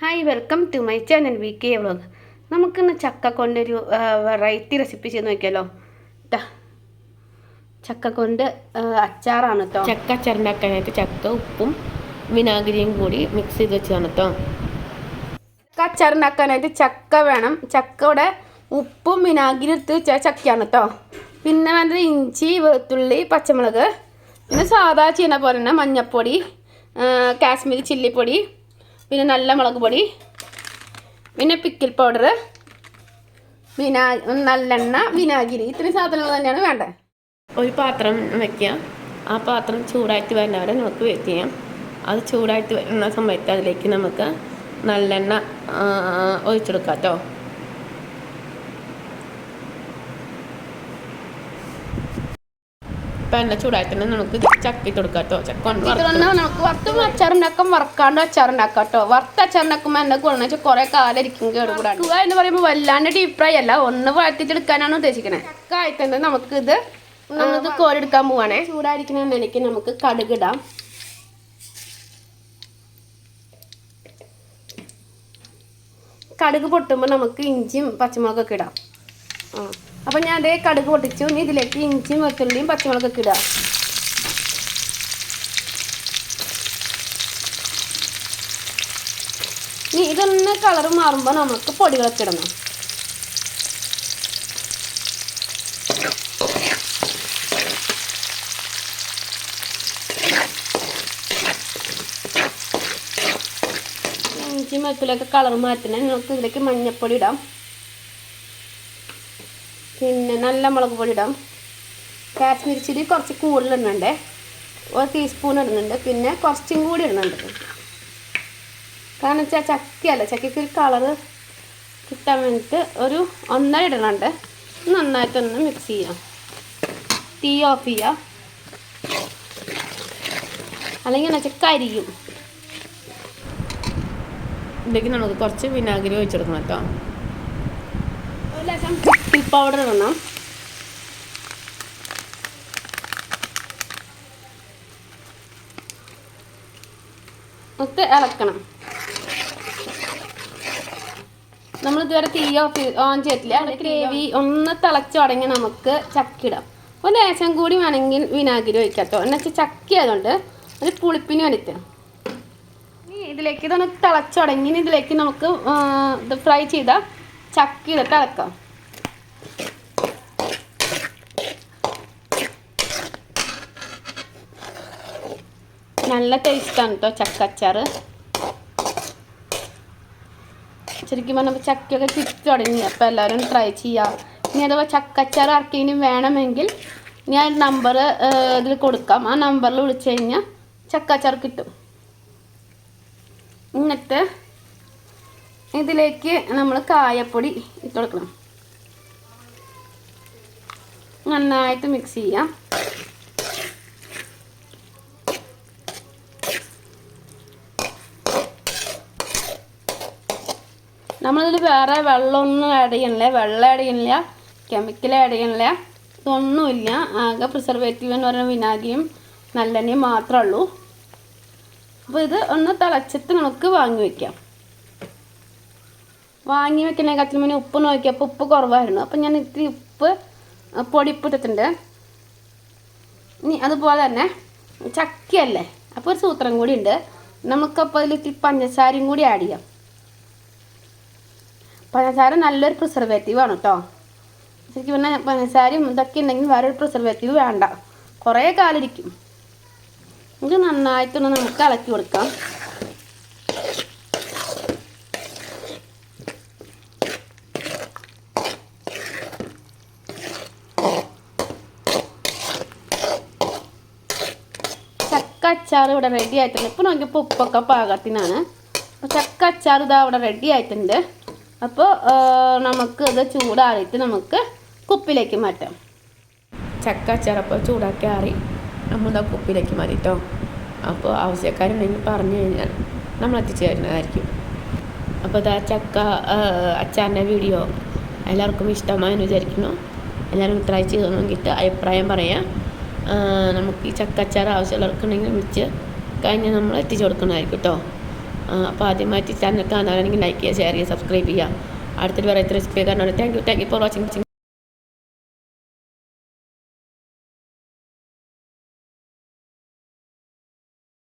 Hi welcome to my channel V K vlog നമുക്കിന്ന് ചക്ക കൊണ്ടൊരു വെറൈറ്റി റെസിപ്പി ചെയ്ത് നോക്കിയാലോ. ചക്ക കൊണ്ട് അച്ചാറാണ് കേട്ടോ ചക്ക അച്ചാറുണ്ടാക്കാനായിട്ട് ചക്ക ഉപ്പും വിനാഗിരിയും കൂടി മിക്സ് ചെയ്ത് വെച്ചതാണ് കേട്ടോ ചക്ക അച്ചാറുണ്ടാക്കാനായിട്ട് ചക്ക വേണം. ചക്കയുടെ ഉപ്പും വിനാഗിരി എടുത്ത് വെച്ച ചക്കയാണ് കേട്ടോ പിന്നെ വേണ്ടത് ഇഞ്ചി വെളുത്തുള്ളി പച്ചമുളക്. പിന്നെ സാധാ ചെയ്യുന്ന പോലെ തന്നെ മഞ്ഞൾപ്പൊടി കാശ്മീരി ചില്ലിപ്പൊടി പിന്നെ നല്ല മുളക് പൊടി പിന്നെ പിക്കിൾ പൗഡർ വിനാ നല്ലെണ്ണ വിനാഗിരി. ഇത്രയും സാധനങ്ങൾ തന്നെയാണ് വേണ്ടത്. ഒരു പാത്രം വയ്ക്കുക ആ പാത്രം ചൂടായിട്ട് വരുന്നവരെ നമുക്ക് വെയിറ്റ് ചെയ്യാം. അത് ചൂടായിട്ട് വരുന്ന സമയത്ത് അതിലേക്ക് നമുക്ക് നല്ലെണ്ണ ഒഴിച്ചെടുക്കാം കേട്ടോ. ഇപ്പം എണ്ണ തന്നെ നമുക്ക് ചക്കി കൊടുക്കാം കേട്ടോ ചക്ക നമുക്ക് വറുത്ത് അച്ചാറുണ്ടാക്കാം വറക്കാണ്ട് അച്ചാറുണ്ടാക്കാം കേട്ടോ വറുത്ത അച്ചാറുണ്ടാക്കുമ്പോൾ എന്നെ ഗുണം വെച്ചാൽ കുറെ കാലം ഇരിക്കും കേടുകൂടാണ് എന്ന് പറയുമ്പോൾ വല്ലാണ്ട് ഡീപ് ഫ്രൈ അല്ല. ഒന്ന് വഴറ്റിച്ചെടുക്കാനാണ് ഉദ്ദേശിക്കുന്നത് ചക്ക ആയിട്ടുണ്ട്. നമുക്ക് ഇത് നമുക്ക് കോരെടുക്കാൻ പോവാണേ. ചൂടായിരിക്കുന്ന എണ്ണയിലേക്ക് നമുക്ക് കടുകിടാം കടുക് പൊട്ടുമ്പോൾ നമുക്ക് ഇഞ്ചിയും പച്ചമുളകൊക്കെ ഇടാം. അപ്പം ഞാൻ അതേ കടുക് പൊട്ടിച്ചു. നീ ഇതിലേക്ക് ഇഞ്ചിയും വെത്തുള്ളിയും പച്ചമുളകൊക്കെ ഇടാം. നീ ഇതൊന്ന് കളർ മാറുമ്പോൾ നമുക്ക് പൊടികളൊക്കെ ഇടണം. ഇഞ്ചി വെളുത്തുള്ളിയൊക്കെ കളർ മാറ്റണേ നിങ്ങൾക്ക് ഇതിലേക്ക് മഞ്ഞപ്പൊടി ഇടാം. പിന്നെ നല്ല മുളക് പൊടി ഇടാം. കാശ്മീരി ചില്ലി കുറച്ച് കൂടുതൽ ഇടുന്നുണ്ട് ഒരു ടീസ്പൂൺ ഇടുന്നുണ്ട്. പിന്നെ കുറച്ചും കൂടി ഇടുന്നുണ്ട്. കാരണം വെച്ചാൽ ചക്കയല്ല? ചക്കയ്ക്ക് ഒരു കളറ് കിട്ടാൻ വേണ്ടിയിട്ട് ഒരു ഒന്നര ഇടണുണ്ട്. നന്നായിട്ടൊന്ന് മിക്സ് ചെയ്യാം. തീ ഓഫ് ചെയ്യാം. അല്ലെങ്കിൽ എന്ന് വെച്ചാൽ കരിയും. ഇതിലേക്ക് നമുക്ക് കുറച്ച് വിനാഗിരി ഒഴിച്ചെടുക്കണം കേട്ടോ. ഒരു പിക്കിൾ പൗഡർ ഇടണം. ഒക്കെ ഇളക്കണം. നമ്മൾ ഇതുവരെ തീ ഓഫ് ഓൺ ചെയ്തിട്ടില്ല. അത് ഗ്രേവി ഒന്ന് തിളച്ച് തുടങ്ങി നമുക്ക് ചക്കിടാം. ഒരു ലേശം കൂടി വേണമെങ്കിൽ വിനാഗിരി ഒഴിക്കാത്തോ എന്ന് വെച്ചാൽ ചക്കി ആയതുകൊണ്ട് ഒരു പുളിപ്പിന് വേണ്ടിയിട്ട്. ഇനി ഇതിലേക്ക് ഇതൊന്ന് തിളച്ച് തുടങ്ങി ഇതിലേക്ക് നമുക്ക് ഇത് ഫ്രൈ ചെയ്ത ചക്കി ഇട്ട് ഇളക്കാം. നല്ല ടേസ്റ്റാണ് കേട്ടോ ചക്ക അച്ചാർ ശരിക്കും പറഞ്ഞപ്പോൾ ചക്കയൊക്കെ ചുറ്റി തുടങ്ങി. അപ്പോൾ എല്ലാവരും ട്രൈ ചെയ്യാം. ഇനി അഥവാ ചക്കച്ചാർ ആർക്കെങ്കിലും വേണമെങ്കിൽ ഞാൻ നമ്പർ ഇതിൽ കൊടുക്കാം. ആ നമ്പറിൽ വിളിച്ചു കഴിഞ്ഞാൽ ചക്കച്ചാർ കിട്ടും. എന്നിട്ട് ഇതിലേക്ക് നമ്മൾ കായപ്പൊടി ഇട്ട് കൊടുക്കണം. നന്നായിട്ട് മിക്സ് ചെയ്യാം. നമ്മളിതിൽ വേറെ വെള്ളമൊന്നും ആഡ് ചെയ്യണില്ല. വെള്ളം ആഡ് ചെയ്യണില്ല. കെമിക്കൽ ആഡ് ചെയ്യണില്ല. ഇതൊന്നുമില്ല. ആകെ പ്രിസർവേറ്റീവ് എന്ന് പറയുന്ന വിനാഗിരിയും നല്ലെണ്ണയും മാത്രമേ ഉള്ളൂ. അപ്പോൾ ഇത് ഒന്ന് തിളച്ചിട്ട് നമുക്ക് വാങ്ങി വയ്ക്കാം വാങ്ങി വെക്കുന്നതിനെക്കാട്ടിലും മുന്നേ ഉപ്പ് നോക്കിയപ്പോൾ ഉപ്പ് കുറവായിരുന്നു. അപ്പം ഞാൻ ഇത്തിരി ഉപ്പ് പൊടിപ്പിട്ടിട്ടുണ്ട് ഇനി അതുപോലെ തന്നെ ചക്കയല്ലേ? അപ്പോൾ ഒരു സൂത്രം കൂടി ഉണ്ട്. നമുക്കപ്പോൾ അതിൽ ഇത്തിരി പഞ്ചസാരയും കൂടി ആഡ് ചെയ്യാം. പഞ്ചസാര നല്ലൊരു പ്രിസർവേറ്റീവ് ആണ് കേട്ടോ ശരിക്കും പറഞ്ഞാൽ പഞ്ചസാരയും ഇതൊക്കെ ഉണ്ടെങ്കിൽ വേറെ ഒരു പ്രിസർവേറ്റീവ് വേണ്ട. കുറേ കാലിരിക്കും. ഇത് നന്നായിട്ടൊന്ന് നമുക്ക് ഇളക്കി കൊടുക്കാം. ചക്ക അച്ചാർ ഇവിടെ റെഡി ആയിട്ടുണ്ട്. ഇപ്പോൾ നോക്കിയപ്പോൾ ഉപ്പൊക്കെ പാകത്തിനാണ്. അപ്പോൾ ചക്ക അച്ചാർ ഇതാ ഇവിടെ റെഡി ആയിട്ടുണ്ട്. അപ്പോൾ നമുക്ക് ഇത് ചൂടാറിയിട്ട് നമുക്ക് കുപ്പിലേക്ക് മാറ്റാം. ചക്ക അച്ചാറപ്പോൾ ചൂടാക്കി ആറി. നമ്മൾ ആ കുപ്പിയിലേക്ക് മാറി കേട്ടോ അപ്പോൾ ആവശ്യക്കാരുണ്ടെങ്കിൽ പറഞ്ഞു കഴിഞ്ഞാൽ നമ്മൾ എത്തിച്ചു തരുന്നതായിരിക്കും. അപ്പോൾ ഇതാ ചക്ക അച്ചാറിന്റെ വീഡിയോ എല്ലാവർക്കും ഇഷ്ടമായെന്ന് വിചാരിക്കുന്നു. എല്ലാവരും ട്രൈ ചെയ്ത് നോക്കിയിട്ട് അഭിപ്രായം പറയാം. നമുക്ക് ഈ ചക്ക അച്ചാർ ആവശ്യമുള്ളവർക്കുണ്ടെങ്കിൽ വിളിച്ച് കഴിഞ്ഞ് നമ്മൾ എത്തിച്ചു കൊടുക്കുന്നതായിരിക്കും കേട്ടോ അപ്പോൾ ആദ്യമായിട്ട് ചാനൽ കാണാനാണെങ്കിൽ ലൈക്ക് ചെയ്യുക ഷെയർ ചെയ്യുക സബ്സ്ക്രൈബ് ചെയ്യുക. അടുത്തൊരു വെറൈറ്റി റെസിപ്പി കാരണം thank you thank you for watching